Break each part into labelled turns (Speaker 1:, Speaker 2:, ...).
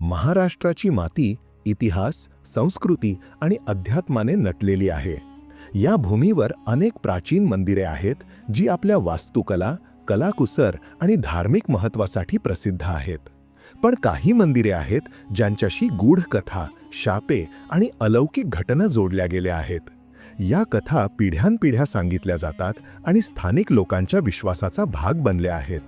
Speaker 1: महाराष्ट्राची माती इतिहास संस्कृती आणि अध्यात्माने नटलेली आहे. या भूमीवर अनेक प्राचीन मंदिरे आहेत जी आपल्या वास्तुकला कलाकुसर आणि धार्मिक महत्त्वासाठी प्रसिद्ध आहेत. पण काही मंदिरे आहेत ज्यांच्याशी गूढ कथा शापे आणि अलौकिक घटना जोडल्या गेल्या आहेत. या कथा पिढ्यानपिढ्या सांगितल्या जातात आणि स्थानिक लोकांच्या विश्वासाचा भाग बनल्या आहेत.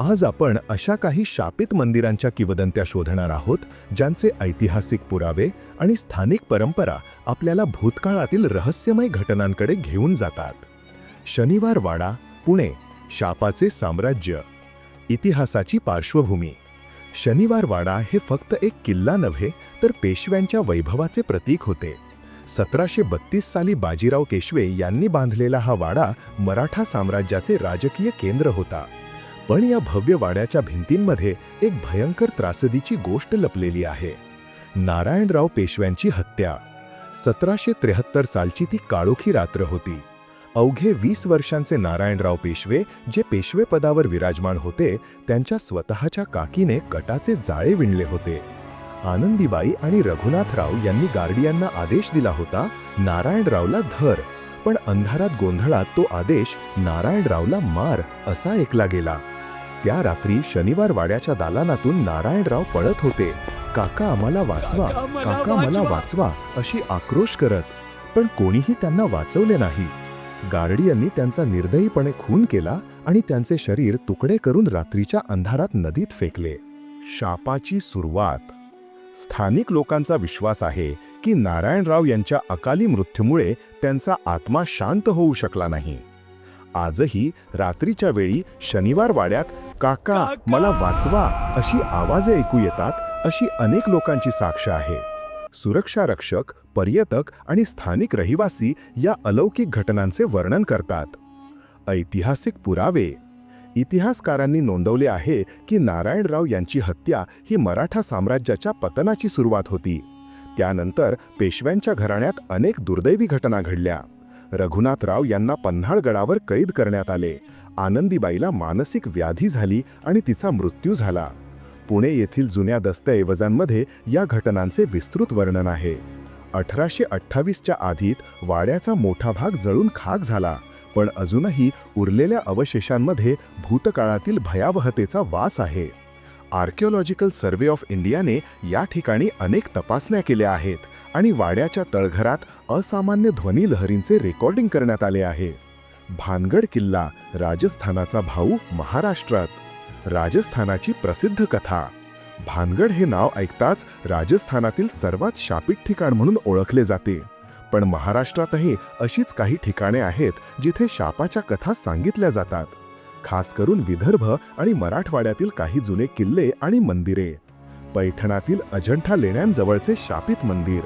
Speaker 1: आज आपण अशा काही शापित मंदिरांच्या किवदंत्या शोधणार आहोत ज्यांचे ऐतिहासिक पुरावे आणि स्थानिक परंपरा आपल्याला भूतकाळातील रहस्यमय घटनांकडे घेऊन जातात. शनिवार वाडा पुणे शापाचे साम्राज्य. इतिहासाची पार्श्वभूमी. शनिवार वाडा हे फक्त एक किल्ला नव्हे तर पेशव्यांच्या वैभवाचे प्रतीक होते. सतराशे बत्तीस साली बाजीराव केशवे यांनी बांधलेला हा वाडा मराठा साम्राज्याचे राजकीय केंद्र होता. पण या भव्य वाड्याच्या भिंतींमध्ये एक भयंकर त्रासदीची गोष्ट लपलेली आहे. नारायणराव पेशव्यांची हत्या. सतराशे त्र्याहत्तर सालची ती काळोखी रात्र होती. अवघे वीस वर्षांचे नारायणराव पेशवे जे पेशवे पदावर विराजमान होते त्यांच्या स्वतःच्या काकीने कटाचे जाळे विणले होते. आनंदीबाई आणि रघुनाथराव यांनी गार्डियांना आदेश दिला होता नारायणरावला धर. पण अंधारात गोंधळात तो आदेश नारायणरावला मार असा ऐकला गेला. त्या रात्री शनिवार वाड्याच्या दालनातून नारायणराव पळत होते. काका आम्हाला वाचवा. काका मला वाचवा. अशी आक्रोश करत. पण कोणीही त्यांना वाचवले नाही. गार्डियननी त्यांचा निर्दयीपणे खून केला आणि त्यांचे शरीर तुकडे करून रात्रीच्या अंधारात नदीत फेकले. शापाची सुरुवात. स्थानिक लोकांचा विश्वास आहे की नारायणराव यांच्या अकाली मृत्यूमुळे त्यांचा आत्मा शांत होऊ शकला नाही. आजही रात्रीच्या वेळी शनिवार वाड्यात काका मला वाचवा. अशी आवाजे ऐकू येतात अशी अनेक लोकांची साक्ष आहे. सुरक्षा रक्षक पर्यटक आणि स्थानिक रहिवासी या अलौकिक घटनांचे वर्णन करतात. ऐतिहासिक पुरावे. इतिहासकारांनी नोंदवले आहे की नारायणराव यांची हत्या ही मराठा साम्राज्याच्या पतनाची सुरुवात होती. त्यानंतर पेशव्यांच्या घराण्यात अनेक दुर्दैवी घटना घडल्या. रघुनाथराव यांना पन्हाळगडावर कैद करण्यात आले. आनंदीबाईला मानसिक व्याधी झाली आणि तिचा मृत्यू झाला. पुणे येथील जुन्या दस्तऐवजांमध्ये या घटनांचे विस्तृत वर्णन आहे. अठराशे अठ्ठावीसच्या आधीत वाड्याचा मोठा भाग जळून खाक झाला पण अजूनही उरलेल्या अवशेषांमध्ये भूतकाळातील भयावहतेचा वास आहे. आर्किओलॉजिकल सर्वे ऑफ इंडियाने या ठिकाणी अनेक तपासण्या केल्या आहेत आणि वाड्याच्या तळघरात असामान्य ध्वनी लहरींचे रेकॉर्डिंग करण्यात आले आहे. भानगड किल्ला राजस्थानाचा भाऊ महाराष्ट्रात. राजस्थानाची प्रसिद्ध कथा. भानगड हे नाव ऐकताच राजस्थानातील सर्वात शापित ठिकाण म्हणून ओळखले जाते. पण महाराष्ट्रातही अशीच काही ठिकाणे आहेत जिथे शापाच्या कथा सांगितल्या जातात. खास करून विदर्भ आणि मराठवाड्यातील काही जुने किल्ले आणि मंदिरे. पैठणातील अजंठा लेण्यांजवळचे शापित मंदिर.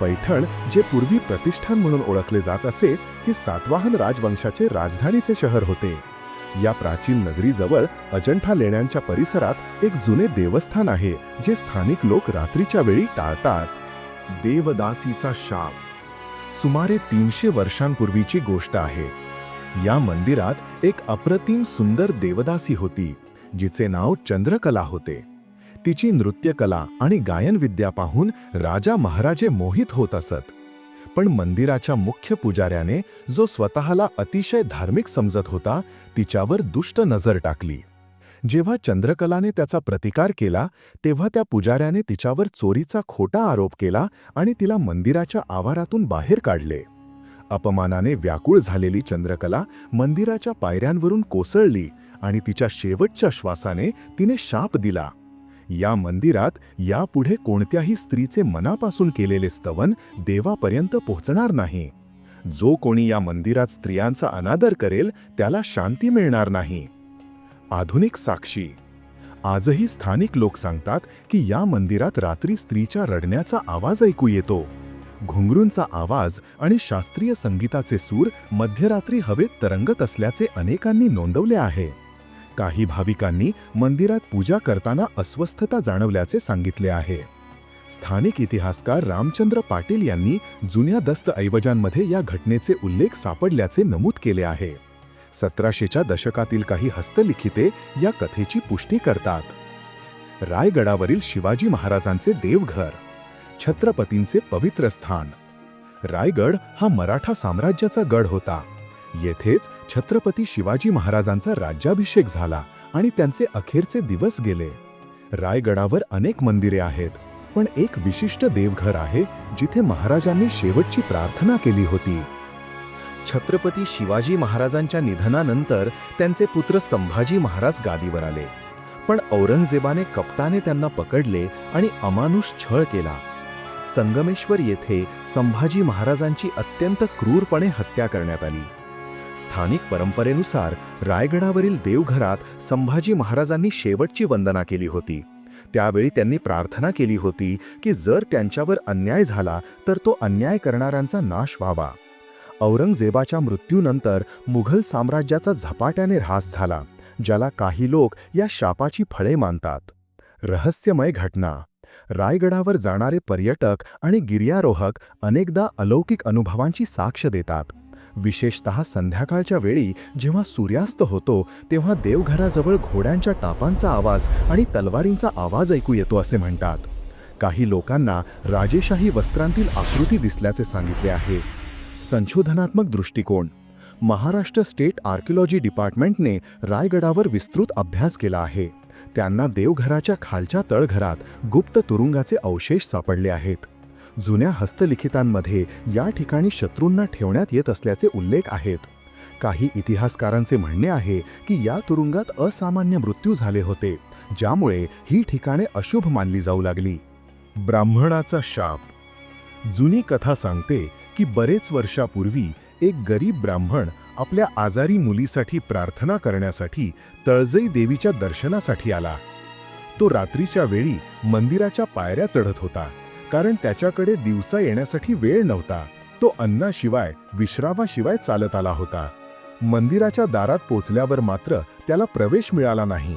Speaker 1: पैठण जे पूर्वी प्रतिष्ठान म्हणून ओळखले जात असे हे सातवाहन राजवंशाचे राजधानीचे शहर होते. या प्राचीन नगरीजवळ अजंठा लेण्यांच्या परिसरात एक जुने देवस्थान आहे जे स्थानिक लोक रात्रीच्या वेळी टाळतात. देवदासीचा शाप. सुमारे तीनशे वर्षांपूर्वीची गोष्ट आहे. या मंदिरात एक अप्रतिम सुंदर देवदासी होती जिचे नाव चंद्रकला होते. तिची नृत्यकला आणि गायनविद्या पाहून राजा महाराजे मोहित होत असत. पण मंदिराच्या मुख्य पुजाऱ्याने जो स्वतःला अतिशय धार्मिक समजत होता तिच्यावर दुष्ट नजर टाकली. जेव्हा चंद्रकलाने त्याचा प्रतिकार केला तेव्हा त्या पुजाऱ्याने तिच्यावर चोरीचा खोटा आरोप केला आणि तिला मंदिराच्या आवारातून बाहेर काढले. अपमानाने व्याकुळ झालेली चंद्रकला मंदिराच्या पायऱ्यांवरून कोसळली आणि तिच्या शेवटच्या श्वासाने तिने शाप दिला. या मंदिरात यापुढे कोणत्याही स्त्रीचे मनापासून केलेले स्तवन देवापर्यंत पोहोचणार नाही. जो कोणी या मंदिरात स्त्रियांचा अनादर करेल त्याला शांती मिळणार नाही. आधुनिक साक्षी. आजही स्थानिक लोक सांगतात की या मंदिरात रात्री स्त्रीच्या रडण्याचा आवाज ऐकू येतो. घुंगरूंचा आवाज आणि शास्त्रीय संगीताचे सूर मध्यरात्री हवेत तरंगत असल्याचे अनेकांनी नोंदवले आहे. काही भाविकांनी मंदिरात पूजा करताना अस्वस्थता जाणवल्याचे सांगितले आहे. स्थानिक इतिहासकार रामचंद्र पाटील यांनी जुन्या दस्तऐवजांमध्ये या घटनेचे उल्लेख सापडल्याचे नमूद केले आहे. सतराशेच्या दशकातील काही हस्तलिखिते या कथेची पुष्टी करतात. रायगडावरील शिवाजी महाराजांचे देवघर छत्रपतींचे पवित्र स्थान. रायगड हा मराठा साम्राज्याचा गड होता. येथेच छत्रपती शिवाजी महाराजांचा राज्याभिषेक झाला आणि त्यांचे अखेरचे दिवस गेले. रायगडावर अनेक मंदिरे आहेत पण एक विशिष्ट देवघर आहे जिथे महाराजांनी शेवटची प्रार्थना केली होती. छत्रपती शिवाजी महाराजांच्या निधनानंतर त्यांचे पुत्र संभाजी महाराज गादीवर आले पण औरंगजेबाने कपटाने त्यांना पकडले आणि अमानुष छळ केला. संगमेश्वर येथे संभाजी महाराजांची अत्यंत क्रूरपणे हत्या करण्यात आली. स्थानिक परंपरेनुसार रायगडावरील देवघरात संभाजी महाराजांनी शेवटची वंदना केली होती. त्यावेळी त्यांनी प्रार्थना केली होती की जर त्यांच्यावर अन्याय झाला तर तो अन्याय करणाऱ्यांचा नाश व्हावा. औरंगजेबाच्या मृत्यूनंतर मुघल साम्राज्याचा झपाट्याने ऱ्हास झाला ज्याला काही लोक या शापाची फळे मानतात. रहस्यमय घटना रायगडावर जाणारे पर्यटक आणि गिर्यारोहक अनेकदा अलौकिक अनुभवांची साक्ष देतात. विशेषतः संध्याकाळच्या वेळी जेव्हा सूर्यास्त होतो तेव्हा देवघराजवळ घोड्यांच्या टापांचा आवाज आणि तलवारींचा आवाज ऐकू येतो असे म्हणतात. काही लोकांना राजेशाही वस्त्रांतील आकृती दिसल्याचे सांगितले आहे. संशोधनात्मक दृष्टिकोन. महाराष्ट्र स्टेट आर्किओलॉजी डिपार्टमेंटने रायगडावर विस्तृत अभ्यास केला आहे. त्यांना देवघराच्या खालच्या तळघरात गुप्त तुरुंगाचे अवशेष सापडले आहेत. जुन्या हस्तलिखितांमध्ये या ठिकाणी शत्रूंना ठेवण्यात येत असल्याचे उल्लेख आहेत. काही इतिहासकारांचे म्हणणे आहे की या तुरुंगात असामान्य मृत्यू झाले होते ज्यामुळे ही ठिकाणे अशुभ मानली जाऊ लागली. ब्राह्मणाचा शाप. जुनी कथा सांगते की बरेच वर्षापूर्वी एक गरीब ब्राह्मण आपल्या आजारी मुलीसाठी प्रार्थना करण्यासाठी तळजई देवीच्या दर्शनासाठी आला. तो रात्रीच्या वेळी मंदिराच्या पायऱ्या चढत होता कारण त्याच्याकडे दिवसा येण्यासाठी वेळ नव्हता. तो अन्नाशिवाय विश्रावाशिवाय चालत आला होता. मंदिराच्या दारात पोचल्यावर मात्र त्याला प्रवेश मिळाला नाही.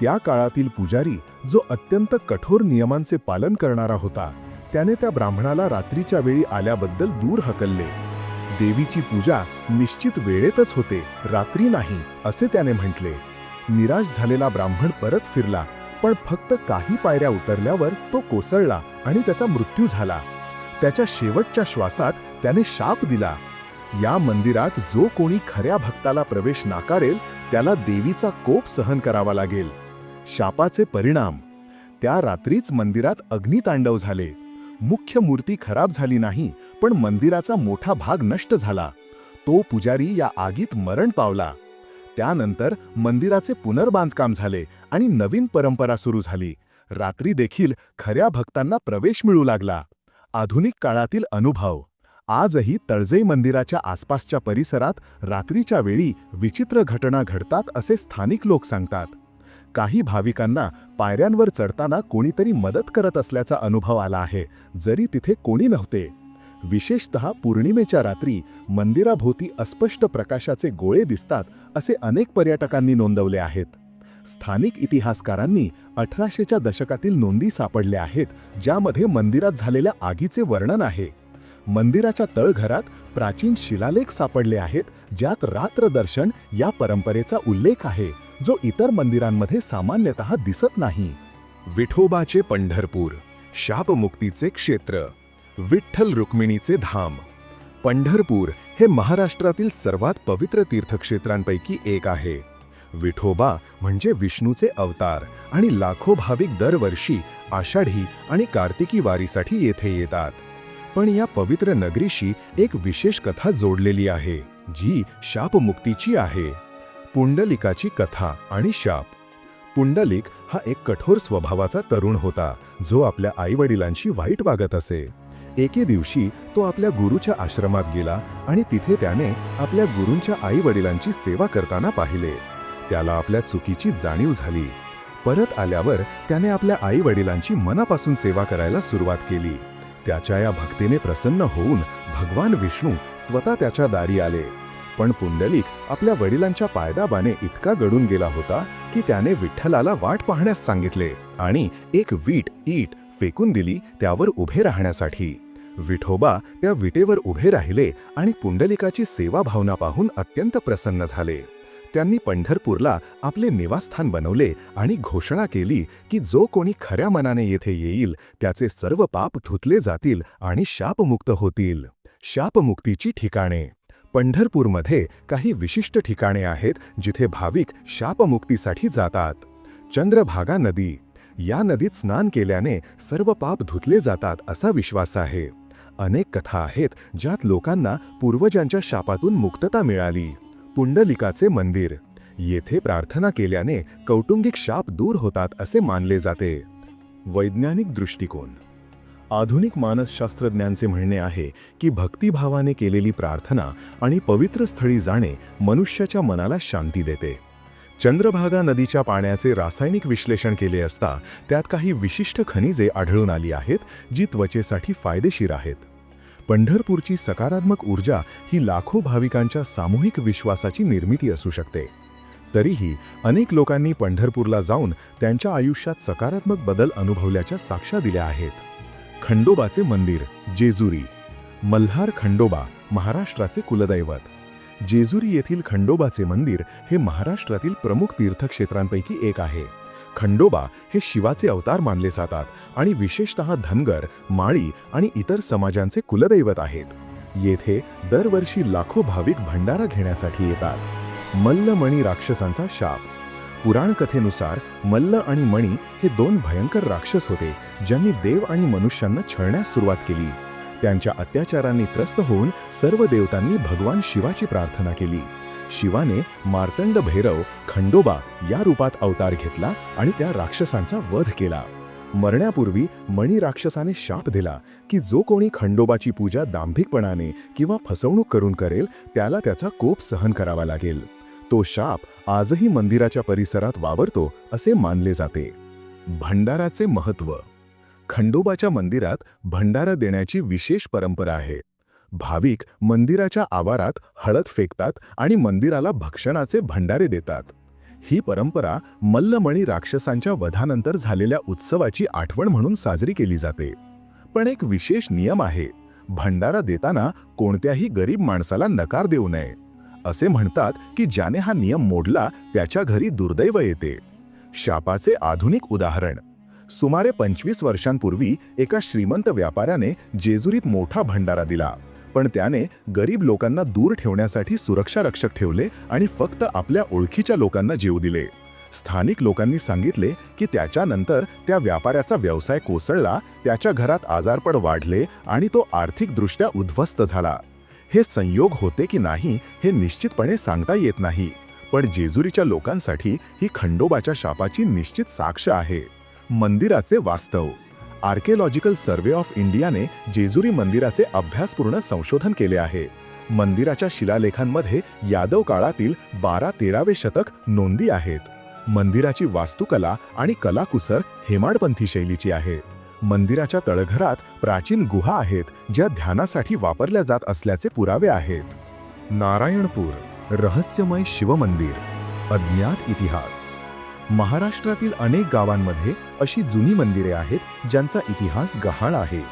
Speaker 1: त्या काळातील पुजारी जो अत्यंत कठोर नियमांचे पालन करणारा होता त्याने त्या ब्राह्मणाला रात्रीच्या वेळी आल्याबद्दल दूर हकलले. देवीची पूजा निश्चित वेळेतच होते रात्री नाही असे त्याने म्हटले. निराश झालेला ब्राह्मण परत फिरला पण फक्त काही पायऱ्या उतरल्यावर तो कोसळला आणि त्याचा मृत्यू झाला. त्याच्या शेवटच्या श्वासात त्याने शाप दिला. या मंदिरात जो कोणी खऱ्या भक्ताला प्रवेश नाकारेल त्याला देवीचा कोप सहन करावा लागेल. शापाचे परिणाम. त्या रात्रीच मंदिरात अग्नितांडव झाले. मुख्य मूर्ती खराब झाली नाही पण मंदिराचा मोठा भाग नष्ट झाला. तो पुजारी या आगीत मरण पावला. त्यानंतर मंदिराचे पुनर्बांधकाम झाले आणि नवीन परंपरा सुरू झाली. रात्री देखील खऱ्या भक्तांना प्रवेश मिळू लागला. आधुनिक काळातील अनुभव. आजही तळजई मंदिराच्या आसपासच्या परिसरात रात्रीच्या वेळी विचित्र घटना घडतात असे स्थानिक लोक सांगतात. काही भाविकांना पायऱ्यांवर चढताना कोणीतरी मदत करत असल्याचा अनुभव आला आहे जरी तिथे कोणी नव्हते. विशेषतः पौर्णिमेच्या रात्री मंदिराभोवती अस्पष्ट प्रकाशाचे गोळे दिसतात असे अनेक पर्यटकांनी नोंदवले आहेत. स्थानिक इतिहासकारांनी अठराशेच्या दशकातील नोंदी सापडल्या आहेत ज्यामध्ये मंदिरात झालेल्या आगीचे वर्णन आहे. मंदिराच्या तळघरात प्राचीन शिलालेख सापडले आहेत ज्यात रात्रदर्शन या परंपरेचा उल्लेख आहे. जो इतर मंदिरांमध्ये सामान्यतः दिसत नाही. विठोबाचे पंढरपूर शापमुक्तीचे क्षेत्र विठ्ठल रुक्मिणीचे धाम. पंढरपूर हे महाराष्ट्रातील सर्वात पवित्र तीर्थक्षेत्रांपैकी एक आहे. विठोबा म्हणजे विष्णूचे अवतार आणि लाखो भाविक दरवर्षी आषाढी आणि कार्तिकी वारीसाठी येथे येतात. पण या पवित्र नगरीशी एक विशेष कथा जोडलेली आहे जी शापमुक्तीची आहे. पुंडलिकाची कथा आणि शाप. पुंडलिक हा एक कठोर स्वभावाचा तरुण होता जो आपल्या आईवडिलांशी वाईट वागत असे. एके दिवशी तो आपल्या गुरुच्या आश्रमात गेला आणि तिथे त्याने आपल्या गुरूंच्या आईवडिलांची सेवा करताना पाहिले. त्याला आपल्या चुकीची जाणीव झाली. परत आल्यावर त्याने आपल्या आईवडिलांची मनापासून सेवा करायला सुरुवात केली. त्याच्या या भक्तीने प्रसन्न होऊन भगवान विष्णू स्वतः त्याच्या दारी आले. पण पुंडलिक आपल्या वडिलांच्या पायदाबाने इतका गडून गेला होता की त्याने विठ्ठलाला वाट पाहण्यास सांगितले आणि एक वीट ईट फेकून दिली त्यावर उभे राहण्यासाठी. विठोबा त्या विटेवर उभे राहिले आणि पुंडलिकाची सेवा भावना पाहून अत्यंत प्रसन्न झाले. त्यांनी पंढरपूरला आपले निवासस्थान बनवले आणि घोषणा केली की जो कोणी खऱ्या मनाने येथे येईल त्याचे सर्व पाप धुतले जातील आणि शापमुक्त होतील. शापमुक्तीची ठिकाणे पंढरपूरमध्ये काही विशिष्ट ठिकाणे आहेत जिथे भाविक शापमुक्तीसाठी जातात. चंद्रभागा नदी. या नदीत स्नान केल्याने सर्व पाप धुतले जातात असा विश्वास आहे. अनेक कथा आहेत ज्यात लोकांना पूर्वजांच्या शापातून मुक्तता मिळाली. पुंडलिकाचे मंदिर. येथे प्रार्थना केल्याने कौटुंबिक शाप दूर होतात असे मानले जाते. वैज्ञानिक दृष्टिकोन. आधुनिक मानसशास्त्रज्ञांचे म्हणणे आहे की भक्तिभावाने केलेली प्रार्थना आणि पवित्र स्थळी जाणे मनुष्याच्या मनाला शांती देते. चंद्रभागा नदीच्या पाण्याचे रासायनिक विश्लेषण केले असता त्यात काही विशिष्ट खनिजे आढळून आली आहेत जी त्वचेसाठी फायदेशीर आहेत. पंढरपूरची सकारात्मक ऊर्जा ही लाखो भाविकांच्या सामूहिक विश्वासाची निर्मिती असू शकते. तरीही अनेक लोकांनी पंढरपूरला जाऊन त्यांच्या आयुष्यात सकारात्मक बदल अनुभवल्याच्या साक्षा दिल्या आहेत. खंडोबाचे मंदिर जेजुरी. मल्हार खंडोबा महाराष्ट्राचे कुलदैवत. जेजुरी येथील खंडोबाचे मंदिर हे महाराष्ट्रातील प्रमुख तीर्थक्षेत्रांपैकी एक आहे. खंडोबा हे शिवाचे अवतार मानले जातात आणि विशेषतः धनगर माळी आणि इतर समाजांचे कुलदैवत आहेत. येथे दरवर्षी लाखो भाविक भंडारा घेण्यासाठी येतात. मल्लमणी राक्षसांचा शाप. पुराण कथेनुसार मल्ल आणि मणी हे दोन भयंकर राक्षस होते ज्यांनी देव आणि मनुष्यांना छळण्यास सुरुवात केली. त्यांच्या अत्याचारांनी त्रस्त होऊन सर्व देवतांनी भगवान शिवाची प्रार्थना केली. शिवाने मार्तंड भैरव खंडोबा या रूपात अवतार घेतला आणि त्या राक्षसांचा वध केला. मरण्यापूर्वी मणी राक्षसाने शाप दिला की जो कोणी खंडोबाची पूजा दांभिकपणाने किंवा फसवणूक करून करेल त्याला त्याचा कोप सहन करावा लागेल. तो शाप आजही मंदिराच्या परिसरात वावरतो असे मानले जाते. भंडाराचे महत्त्व खंडोबाच्या मंदिरात भंडारा देण्याची विशेष परंपरा आहे. भाविक मंदिराच्या आवारात हळद फेकतात आणि मंदिराला भक्षणाचे भंडारे देतात. ही परंपरा मल्लमणी राक्षसांच्या वधानंतर झालेल्या उत्सवाची आठवण म्हणून साजरी केली जाते. पण एक विशेष नियम आहे भंडारा देताना कोणत्याही गरीब माणसाला नकार देऊ नये. असे म्हणतात की ज्याने हा नियम मोडला त्याच्या घरी दुर्दैव येते. शापाचे आधुनिक उदाहरण. सुमारे पंचवीस वर्षांपूर्वी एका श्रीमंत व्यापाऱ्याने जेजुरीत मोठा भंडारा दिला. पण त्याने गरीब लोकांना दूर ठेवण्यासाठी सुरक्षा रक्षक ठेवले आणि फक्त आपल्या ओळखीच्या लोकांना जीव दिले. स्थानिक लोकांनी सांगितले की त्याच्यानंतर त्या व्यापाऱ्याचा व्यवसाय कोसळला त्याच्या घरात आजारपड वाढले आणि तो आर्थिकदृष्ट्या उद्ध्वस्त झाला. हे संयोग होते की नाही हे निश्चितपणे सांगता येत नाही. पण जेजुरीच्या लोकांसाठी ही खंडोबाच्या शापाची निश्चित साक्ष आहे. मंदिराचे वास्तव. आर्किओलॉजिकल सर्वे ऑफ इंडियाने जेजुरी मंदिराचे अभ्यासपूर्ण संशोधन केले आहे. मंदिराच्या शिलालेखांमध्ये यादव काळातील बारा तेरावे शतक नोंदी आहेत. मंदिराची वास्तुकला आणि कलाकुसर हेमाडपंथी शैलीची आहे. मंदिराच्या तळघरात प्राचीन गुहा आहेत ज्या ध्यानासाठी वापरल्या जात असल्याचे पुरावे आहेत. नारायणपूर रहस्यमय शिवमंदिर अज्ञात इतिहास. महाराष्ट्रातील अनेक गावांमध्ये अशी जुनी मंदिरे आहेत ज्यांचा इतिहास गहाळ आहे.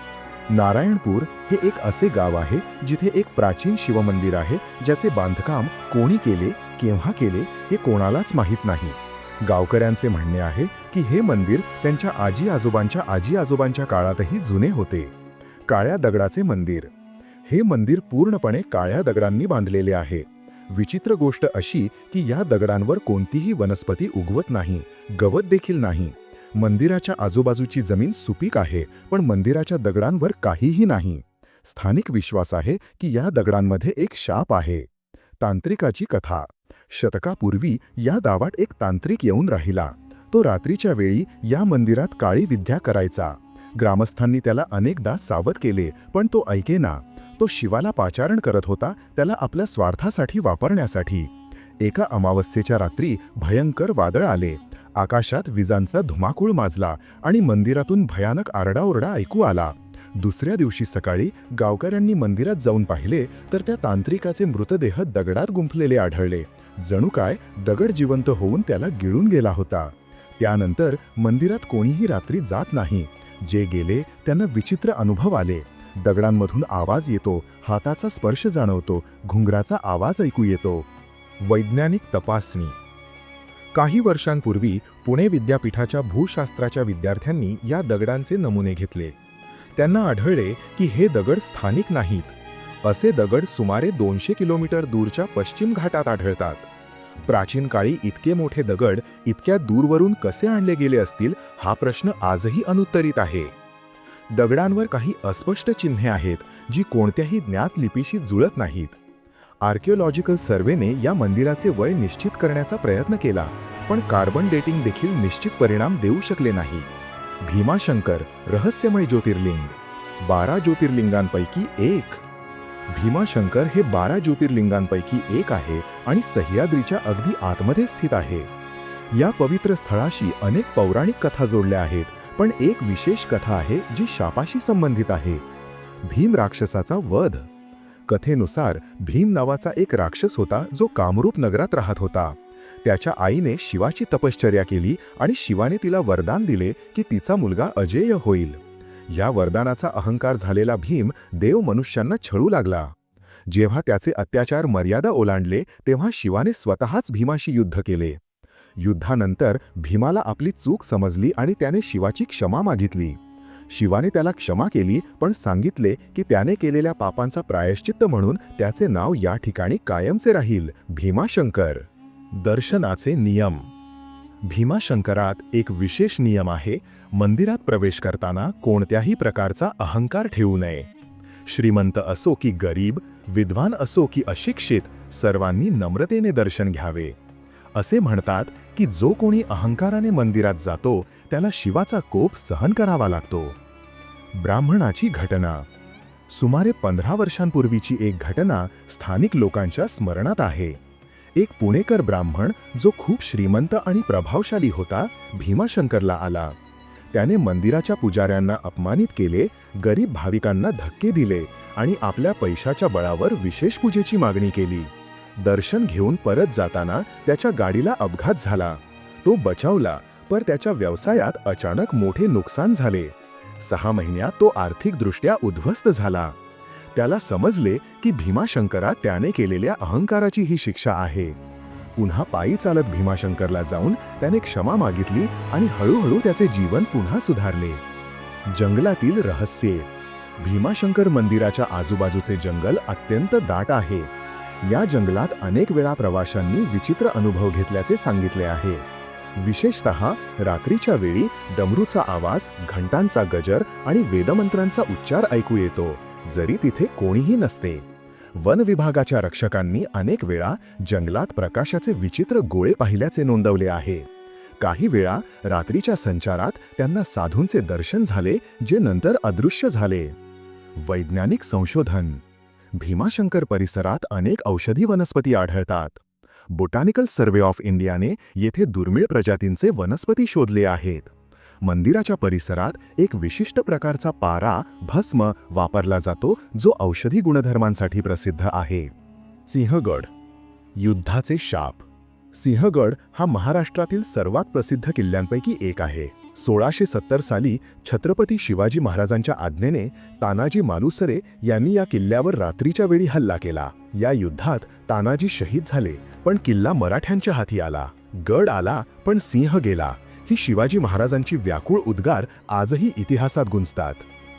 Speaker 1: नारायणपूर हे एक असे गाव आहे जिथे एक प्राचीन शिवमंदिर आहे ज्याचे बांधकाम कोणी केले केव्हा केले हे कोणालाच माहीत नाही. गावकऱ्यांचे म्हणणे आहे की हे मंदिर त्यांच्या आजी आजोबांच्या आजी आजोबांच्या काळातही जुने होते. काळ्या दगडाचे मंदिर. हे मंदिर पूर्णपणे काळ्या दगडांनी बांधलेले आहे. विचित्र गोष्ट अशी की या दगडांवर कोणतीही वनस्पती उगवत नाही गवत देखील नाही. मंदिराच्या आजूबाजूची जमीन सुपीक आहे पण मंदिराच्या दगडांवर काहीही नाही. स्थानिक विश्वास आहे की या दगडांमध्ये एक शाप आहे. तांत्रिकाची कथा. शतकापूर्वी या गावात एक तांत्रिक येऊन राहिला. तो रात्रीच्या वेळी या मंदिरात काळी विद्या करायचा. ग्रामस्थांनी त्याला अनेकदा सावध केले पण तो ऐकेना तो शिवाला पाचारण करत होता त्याला आपल्या स्वार्थासाठी वापरण्यासाठी. एका अमावस्येच्या रात्री भयंकर वादळ आले. आकाशात विजांचा धुमाकूळ माजला आणि मंदिरातून भयानक आरडाओरडा ऐकू आला. दुसऱ्या दिवशी सकाळी गावकऱ्यांनी मंदिरात जाऊन पाहिले तर त्या तांत्रिकाचे मृतदेह दगडात गुंफलेले आढळले. जणू काय दगड जिवंत होऊन त्याला गिळून गेला होता. त्यानंतर मंदिरात कोणीही रात्री जात नाही. जे गेले त्यांना विचित्र अनुभव आले. दगडांमधून आवाज येतो हाताचा स्पर्श जाणवतो घुंगराचा आवाज ऐकू येतो.
Speaker 2: वैज्ञानिक तपासणी. काही वर्षांपूर्वी पुणे विद्यापीठाच्या भूशास्त्राच्या विद्यार्थ्यांनी या दगडांचे नमुने घेतले. त्यांना आढळले की हे दगड स्थानिक नाहीत. असे दगड सुमारे दोनशे किलोमीटर दूरच्या पश्चिम घाटात आढळतात. प्राचीन काळी इतके मोठे दगड इतक्या दूरवरून कसे आणले गेले असतील हा प्रश्न आजही अनुत्तरित आहे. दगडांवर काही अस्पष्ट चिन्हे आहेत जी कोणत्याही ज्ञात लिपीशी जुळत नाहीत. आर्किओलॉजिकल सर्वेने या मंदिराचे वय निश्चित करण्याचा प्रयत्न केला पण कार्बन डेटिंग देखील निश्चित परिणाम देऊ शकले नाही. भीमाशंकर रहस्यमय ज्योतिर्लिंग. बारा ज्योतिर्लिंगांपैकी एक. भीमाशंकर हे बारा ज्योतिर्लिंगांपैकी एक आहे आणि सह्याद्रीच्या अगदी आतमध्ये स्थित आहे. या पवित्र स्थळाशी अनेक पौराणिक कथा जोडल्या आहेत पण एक विशेष कथा आहे जी शापाशी संबंधित आहे. भीम राक्षसाचा वध. कथेनुसार भीम नावाचा एक राक्षस होता जो कामरूप नगरात राहत होता. त्याच्या आईने शिवाची तपश्चर्या केली आणि शिवाने तिला वरदान दिले की तिचा मुलगा अजेय होईल. या वरदानाचा अहंकार झालेला भीम देव मनुष्यांना छळू लागला. जेव्हा त्याचे अत्याचार मर्यादा ओलांडले तेव्हा शिवाने स्वतःच भीमाशी युद्ध केले. युद्धानंतर भीमाला आपली चूक समजली आणि त्याने शिवाची क्षमा मागितली. शिवाने त्याला क्षमा केली पण सांगितले की त्याने केलेल्या पापांचा प्रायश्चित्त म्हणून त्याचे नाव या ठिकाणी कायमचे राहील भीमाशंकर. दर्शनाचे नियम. भीमाशंकरात एक विशेष नियम आहे मंदिरात प्रवेश करताना कोणत्याही प्रकारचा अहंकार ठेवू नये. श्रीमंत असो की गरीब विद्वान असो की अशिक्षित सर्वांनी नम्रतेने दर्शन घ्यावे. असे म्हणतात की जो कोणी अहंकाराने मंदिरात जातो त्याला शिवाचा कोप सहन करावा लागतो. ब्राह्मणाची घटना. सुमारे पंधरा वर्षांपूर्वीची एक घटना स्थानिक लोकांच्या स्मरणात आहे. एक पुणेकर ब्राह्मण जो खूप श्रीमंत आणि प्रभावशाली होता भीमाशंकरला आला. त्याने मंदिराच्या पुजाऱ्यांना अपमानित केले गरीब भाविकांना धक्के दिले आणि आपल्या पैशाच्या बळावर विशेष पूजेची मागणी केली. दर्शन घेऊन परत जाताना त्याच्या गाडीला अपघात झाला. तो बचावला पर त्याच्या व्यवसायात अचानक मोठे नुकसान झाले. सहा महिन्यात तो आर्थिकदृष्ट्या उद्ध्वस्त झाला. त्याला समजले की भीमाशंकरा त्याने केलेल्या अहंकाराची ही शिक्षा आहे. पुन्हा पायी चालत भीमाशंकरला जाऊन त्याने क्षमा मागितली आणि हळूहळू त्याचे जीवन पुन्हा सुधारले. जंगलातील रहस्ये. भीमाशंकर मंदिराच्या आजूबाजूचे जंगल अत्यंत दाट आहे. या जंगलात अनेक वेळा प्रवाशांनी विचित्र अनुभव घेतल्याचे सांगितले आहे. विशेषत रात्रीच्या वेळी डमरूचा आवाज घंटांचा गजर आणि वेदमंत्रांचा उच्चार ऐकू येतो जरी तिथे कोणीही नसते. वन विभागाच्या रक्षकांनी अनेक वेळा जंगलात प्रकाशाचे विचित्र गोळे पाहिल्याचे नोंदवले आहे. काही वेळा रात्रीच्या संचारात त्यांना साधूंचे दर्शन झाले जे नंतर अदृश्य झाले. वैज्ञानिक संशोधन. भीमाशंकर परिसरात अनेक औषधी वनस्पती आढळतात. बोटॅनिकल सर्वे ऑफ इंडियाने येथे दुर्मिळ प्रजातींचे वनस्पती शोधले आहेत. मंदिराच्या परिसरात एक विशिष्ट प्रकारचा पारा भस्म वापरला जातो जो औषधी गुणधर्मांसाठी प्रसिद्ध आहे. सिंहगड युद्धाचे शाप. सिंहगड हा महाराष्ट्रातील सर्वात प्रसिद्ध किल्ल्यांपैकी एक आहे. सोळाशे सत्तर साली छत्रपती शिवाजी महाराजांच्या आज्ञेने तानाजी मालुसरे यांनी या किल्ल्यावर रात्रीच्या वेळी हल्ला केला. या युद्धात तानाजी शहीद झाले पण किल्ला मराठ्यांच्या हाती आला. गड आला पण सिंह गेला. ही शिवाजी महाराजांची व्याकुळ उद्गार आजही इतिहासात गुंजतात.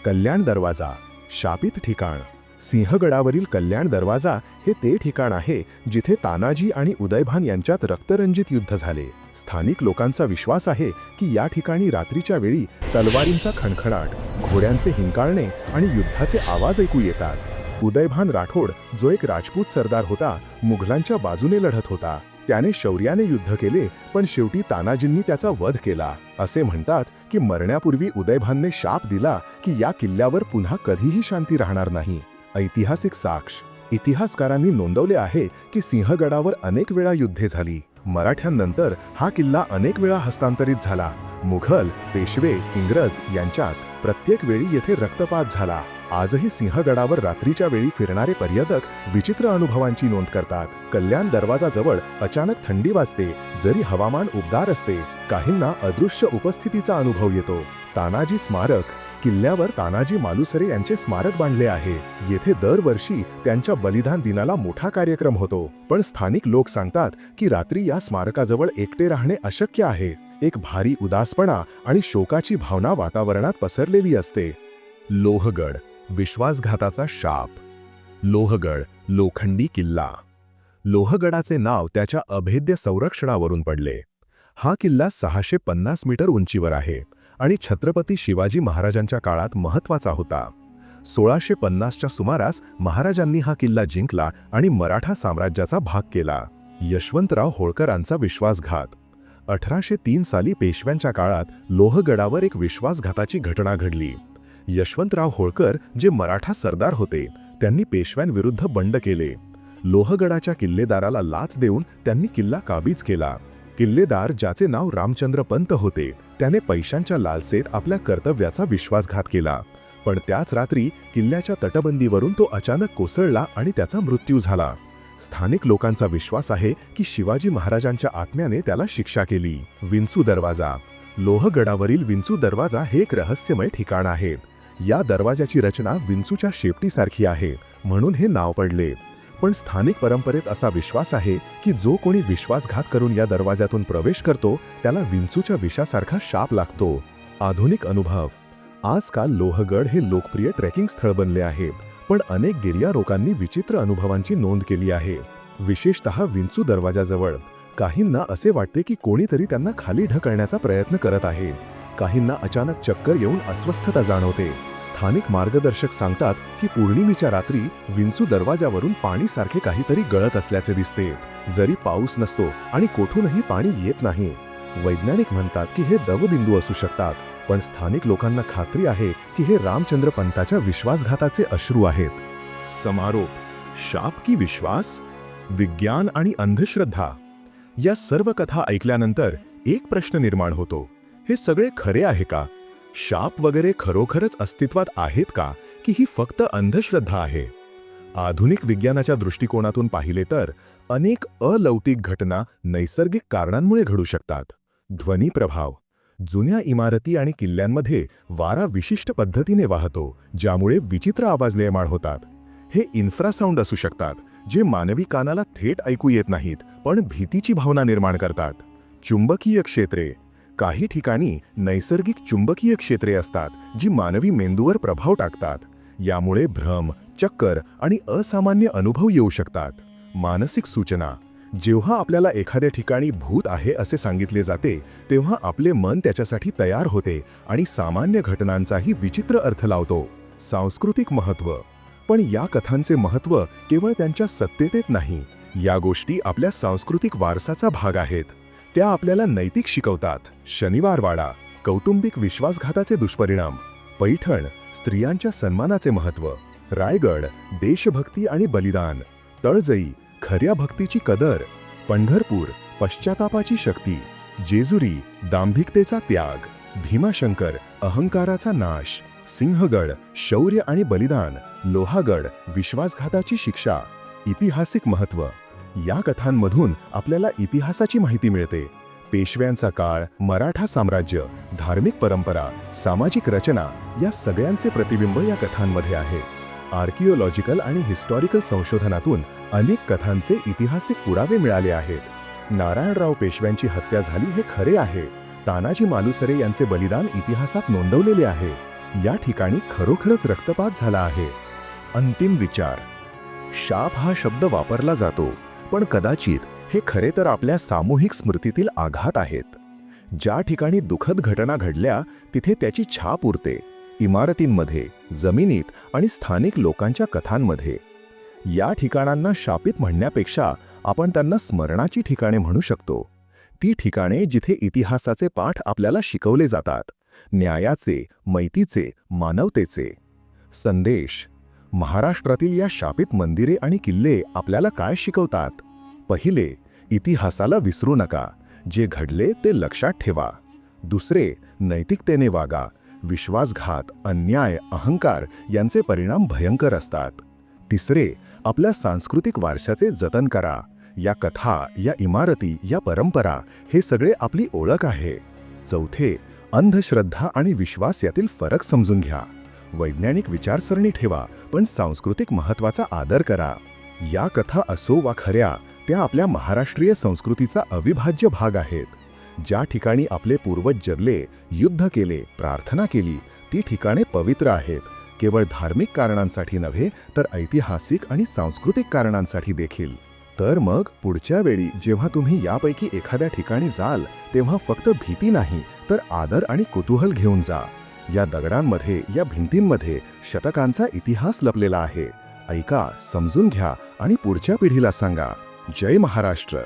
Speaker 2: कल्याण दरवाजा शापित ठिकाण. सिंहगडावरील कल्याण दरवाजा हे ते ठिकाण आहे जिथे तानाजी आणि उदयभान यांच्यात रक्तरंजित युद्ध झाले. स्थानिक लोकांचा विश्वास आहे की या ठिकाणी रात्रीच्या वेळी तलवारींचा खणखणाट घोड्यांचे हिंकाळणे आणि युद्धाचे आवाज ऐकू येतात. उदयभान राठोड जो एक राजपूत सरदार होता मुघलांच्या बाजूने लढत होता. त्याने शौर्याने युद्ध केले पण शेवटी तानाजींनी त्याचा वध केला. असे म्हणतात की मरण्यापूर्वी उदयभानने शाप दिला की या किल्ल्यावर पुन्हा कधीही शांती राहणार नाही. ऐतिहासिक साक्ष. इतिहासकारांनी नोंदवले आहे की सिंहगडावर अनेक वेळा युद्धे झाली. मराठ्यांनंतर हा किल्ला अनेक वेळा हस्तांतरित झाला. मुघल पेशवे इंग्रज यांच्यात प्रत्येक वेळी येथे रक्तपात झाला. आजही सिंहगडावर रात्रीच्या वेळी फिरणारे पर्यटक विचित्र अनुभवांची नोंद करतात. कल्याण दरवाजाजवळ अचानक थंडी वाजते जरी हवामान उबदार असते काहींना अदृश्य उपस्थितीचा अनुभव येतो. तानाजी स्मारक
Speaker 1: किल्ल्यावर तानाजी मालुसरे यांचे स्मारक बांधले आहे. येथे दरवर्षी त्यांच्या बलिदान दिनाला मोठा कार्यक्रम होतो. पण स्थानिक लोक सांगतात की रात्री या स्मारकाजवळ एकटे राहणे अशक्य आहे. एक भारी उदासपणा आणि शोकाची भावना वातावरणात पसरलेली असते. लोहगड विश्वासघाताचा शाप. लोहगड लोखंडी किल्ला. लोहगडाचे नाव त्याच्या अभेद्य संरक्षणावरून पडले. हा किल्ला सहाशे पन्नास मीटर उंचीवर आहे आणि छत्रपती शिवाजी महाराजांच्या काळात महत्त्वाचा होता. सोळाशे पन्नासच्या सुमारास महाराजांनी हा किल्ला जिंकला आणि मराठा साम्राज्याचा भाग केला. यशवंतराव होळकरांचा विश्वासघात. अठराशे तीन साली पेशव्यांच्या काळात लोहगडावर एक विश्वासघाताची घटना घडली. यशवंतराव होळकर जे मराठा सरदार होते त्यांनी पेशव्यांविरुद्ध बंड केले. लोहगडाच्या किल्लेदाराला लाच देऊन त्यांनी किल्ला काबीज केला. किल्लेदार ज्याचे नाव रामचंद्र पंत होते त्याने पैशांच्या लालसेत आपल्या कर्तव्याचा विश्वासघात केला. पण त्याच रात्री किल्ल्याच्या तटबंदीवरून तो अचानक कोसळला आणि त्याचा मृत्यू झाला. स्थानिक लोकांचा विश्वास आहे की शिवाजी महाराजांच्या आत्म्याने त्याला शिक्षा केली. विंचू दरवाजा. लोहगडावरील विंचू दरवाजा हे एक रहस्यमय ठिकाण आहे. या दरवाजाची रचना विंचूच्या शेपटीसारखी आहे म्हणून हे नाव पडले. पण स्थानिक परंपरेत असा विश्वास आहे की जो कोणी विश्वासघात करून या दरवाज्यातून प्रवेश करतो त्याला विंचूच्या विषासारखा शाप लागतो. आधुनिक अनुभव. आजकाल लोहगड हे लोकप्रिय ट्रेकिंग स्थळ बनले आहे पण अनेक गिर्यारोकांनी विचित्र अनुभवांची नोंद केली आहे. विशेषतः विंचू दरवाजाजवळ. काहींना असे वाटते की कोणीतरी त्यांना खाली ढकलण्याचा प्रयत्न करत आहे. काहींना अचानक चक्कर येऊन अस्वस्थता जाणवते. स्थानिक मार्गदर्शक सांगतात की पौर्णिमेच्या रात्री विंचू दरवाजावरून पाणीसारखे काहीतरी गळत असल्याचे दिसते. जरी पाऊस नसतो आणि कोठूनही पाणी येत नाही. वैज्ञानिक म्हणतात की हे दवबिंदू असू शकतात पण स्थानिक लोकांना खात्री आहे की हे रामचंद्र पंताच्या विश्वासघाताचे अश्रू आहेत. समारोप. शाप की विश्वास? विज्ञान आणि अंधश्रद्धा. या सर्व कथा ऐकल्यानंतर एक प्रश्न निर्माण होतो. हे सगळे खरे आहे का? शाप वगैरे खरोखरच अस्तित्वात आहेत का? की ही फक्त अंधश्रद्धा आहे? आधुनिक विज्ञानाच्या दृष्टिकोनातून पाहिले तर अनेक अलौकिक घटना नैसर्गिक कारणांमुळे घडू शकतात. ध्वनी प्रभाव. जुन्या इमारती आणि किल्ल्यांमध्ये वारा विशिष्ट पद्धतीने वाहतो ज्यामुळे विचित्र आवाज निर्माण होतात. हे इन्फ्रासाऊंड असू शकतात. जे मानवी कानाला थेट ऐकू येत नाहीत पण भीतीची भावना निर्माण करतात. चुंबकीय क्षेत्रे. काही ठिकाणी नैसर्गिक चुंबकीय क्षेत्रे असतात जी मानवी मेंदूवर प्रभाव टाकतात. यामुळे भ्रम चक्कर आणि असामान्य अनुभव येऊ शकतात. मानसिक सूचना. जेव्हा आपल्याला एखाद्या ठिकाणी भूत आहे असे सांगितले जाते तेव्हा आपले मन त्याच्यासाठी तयार होते आणि सामान्य घटनांचाही विचित्र अर्थ लावतो. सांस्कृतिक महत्त्व. पण या कथांचे महत्त्व केवळ त्यांच्या सत्यतेत नाही या गोष्टी आपल्या सांस्कृतिक वारसाचा भाग आहेत. त्या आपल्याला नैतिक शिकवतात. शनिवारवाडा कौटुंबिक विश्वासघाताचे दुष्परिणाम पैठण स्त्रियांच्या सन्मानाचे महत्त्व रायगड देशभक्ती आणि बलिदान तळजई खऱ्या भक्तीची कदर पंढरपूर पश्चातापाची शक्ती जेजुरी दांभिकतेचा त्याग भीमाशंकर अहंकाराचा नाश सिंहगड शौर्य आणि बलिदान लोहागड विश्वासघाताची शिक्षा ऐतिहासिक महत्त्व या कथांमधून आपल्याला इतिहासाची माहिती मिळते. पेशव्यांचा काळ मराठा साम्राज्य धार्मिक परंपरा सामाजिक रचना या सगळ्यांचे प्रतिबिंब या कथांमध्ये आहे. आर्किओलॉजिकल आणि हिस्टॉरिकल संशोधनातून अनेक कथांचे ऐतिहासिक पुरावे मिळाले आहेत. नारायणराव पेशव्यांची हत्या झाली हे खरे आहे. तानाजी मालुसरे यांचे बलिदान इतिहासात नोंदवलेले आहे. या ठिकाणी खरोखरच रक्तपात झाला आहे. अंतिम विचार. शाप हा शब्द वापरला जातो पण कदाचित हे खरे तर आपल्या सामूहिक स्मृतीतील आघात आहेत. ज्या ठिकाणी दुखद घटना घडल्या तिथे त्याची छाप उरते इमारतींमध्ये जमिनीत आणि स्थानिक लोकांच्या कथांमध्ये. या ठिकाणांना शापित म्हणण्यापेक्षा आपण त्यांना स्मरणाची ठिकाणे म्हणू शकतो. ती ठिकाणे जिथे इतिहासाचे पाठ आपल्याला शिकवले जातात न्यायाचे मैतीचे मानवतेचे. संदेश महाराष्ट्रातील या शापित मंदिरे आणि किल्ले आपल्याला काय शिकवतात? पहिले इतिहासाला विसरू नका. जे घडले ते लक्षात ठेवा. दुसरे नैतिकतेने वागा. विश्वासघात अन्याय अहंकार यांचे परिणाम भयंकर असतात. तिसरे आपल्या सांस्कृतिक वारशाचे जतन करा. या कथा या इमारती या परंपरा हे सगळे आपली ओळख आहे. चौथे अंधश्रद्धा आणि विश्वास यातील फरक समजून घ्या. वैज्ञानिक विचारसरणी ठेवा पण सांस्कृतिक महत्त्वाचा आदर करा. या कथा असो वा खऱ्या त्या आपल्या महाराष्ट्रीय संस्कृतीचा अविभाज्य भाग आहेत. ज्या ठिकाणी आपले पूर्वज जगले युद्ध केले प्रार्थना केली ती ठिकाणे पवित्र आहेत. केवळ धार्मिक कारणांसाठी नव्हे तर ऐतिहासिक आणि सांस्कृतिक कारणांसाठी देखील. तर मग पुढच्या वेळी जेव्हा तुम्ही यापैकी एखाद्या ठिकाणी जाल तेव्हा फक्त भीती नाही तर आदर आणि कुतूहल घेऊन जा. या दगडांमध्ये या भिंतींमध्ये शतकांचा इतिहास लपलेला आहे. ऐका समजून घ्या आणि पुढच्या पिढीला सांगा. जय महाराष्ट्र.